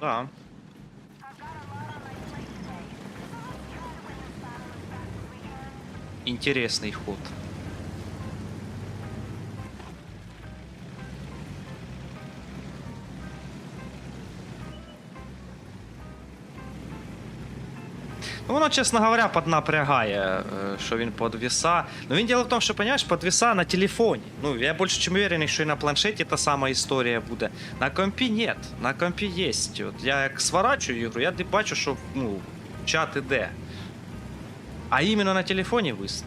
Да. Интересный ход. Воно, чесно говоря, поднапрягає, е, що він подвіса. Ну він діло в тому, що, понимаешь, подвіса на телефоні. Ну, я більше чим уверений, що і на планшеті та сама історія буде. На компі нет, на компі є. От я як сворачую ігру, я бачу, що ну, чат іде. А іменно на телефоні вис.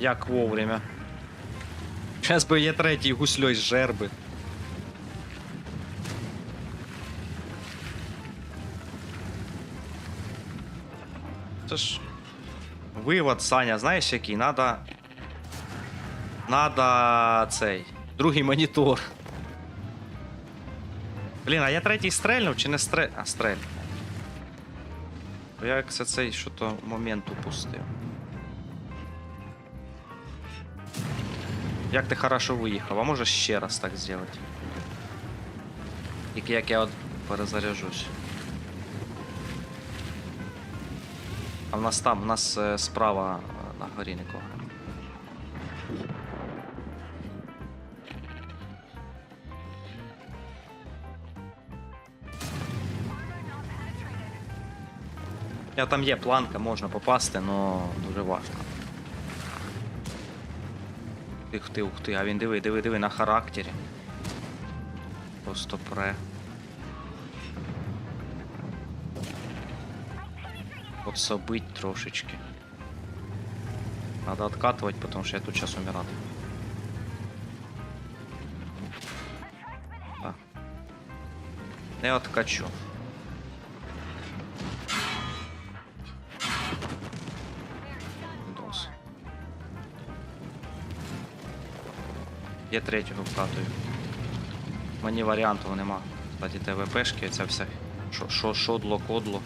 Як вовремя. Зараз би є третій гусльой з жерби. Це ж. Вивод, Саня, знаєш який? Надо. Надо цей. Другий монітор. Блін, а я третій стрельнув чи не стрель. А, стрель. Я як це цей що-то момент упустив. Як ти хорошо виїхав, а можеш ще раз так зробити? Тільки як я от перезаряжусь. А в нас там, у нас е, справа е, на горі нікого. Я там є планка, можна попасти, але дуже важко. Ух ти, ух ти, а він диви, диви, диви на характері. Просто пре. Подсобить трошечки. Надо откатывать, потому что я тут сейчас умираю. А. Не откачу. Я третього вкатую. Мені варіанту нема. Кстати, ТВПшки, це все. Шо, шо, шодло, кодло.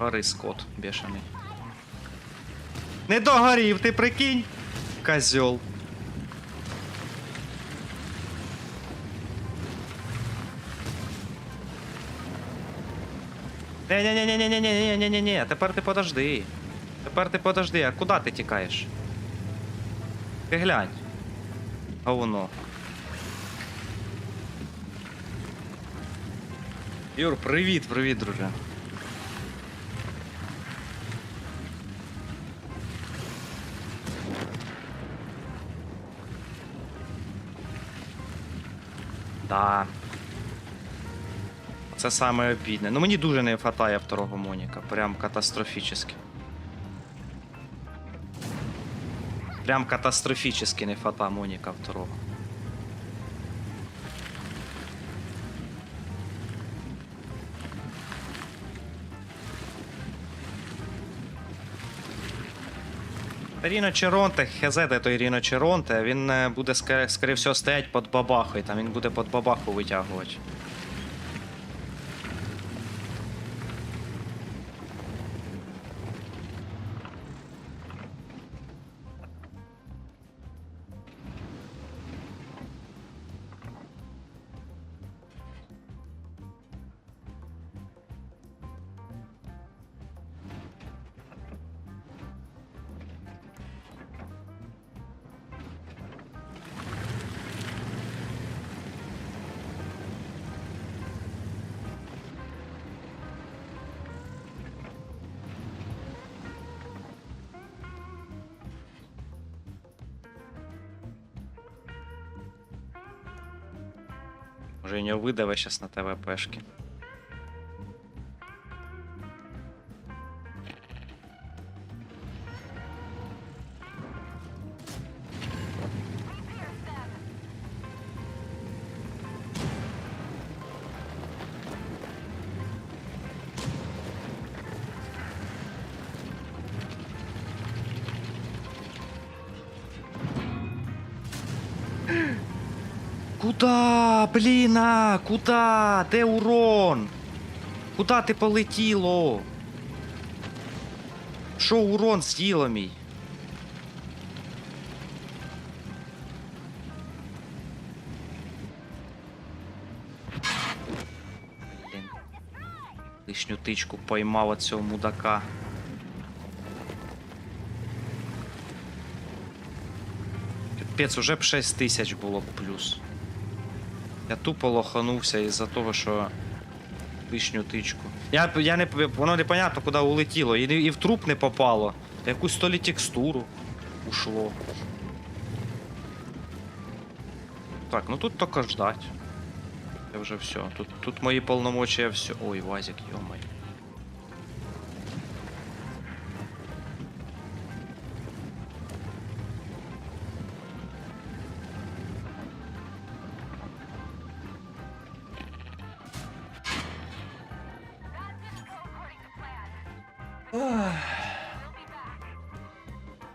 Гори скот бешений. Не догорів, ти прикинь? Козьол. Не-не-не-не-не-не-не-не-не-не, тепер ти подожди. Тепер ти подожди, а куди ти тікаєш? Ти глянь. Говно. Юр, привіт, привіт, друже. Да. Це саме обідне. Ну мені дуже не вистачає второго Моніка. Прям катастрофічно. Прям катастрофічно не вистачає Моніка второго. Ріно Черонте, Хезеде де той Ріно Черонте, він е, буде, скоріше всього, стоять під бабахою, там він буде під бабаху витягувати. Уже Женю Выдова сейчас на ТВПшке. Куда, блін, а, куда? Де урон? Куда ти полетіло? Що урон з'їло мій? Лишню тичку поймав цього мудака. Капець, уже б 6 тисяч було плюс. Я тупо лоханувся із-за того, що лишню тичку. Я, я не, воно непонятно, куди улетіло. І, і в труп не попало. Якусь то лі текстуру ушло. Так, ну тут тільки ждать. Я вже все. Тут, тут мої полномочия все. Ой, Вазик, йомай.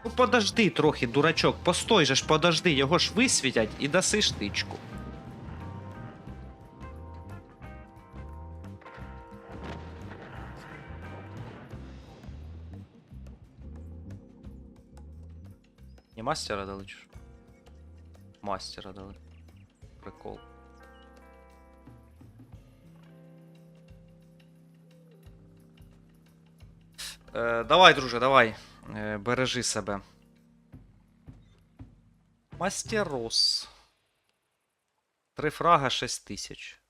Ну подожди трохи, дурачок, постой же ж, подожди, його ж висвітять і даси штичку. Не мастера дали чи? Мастера дали. Прикол. Е, давай, друже, давай. Е, бережи себе. Мастерос. Три фрага 6 тисяч.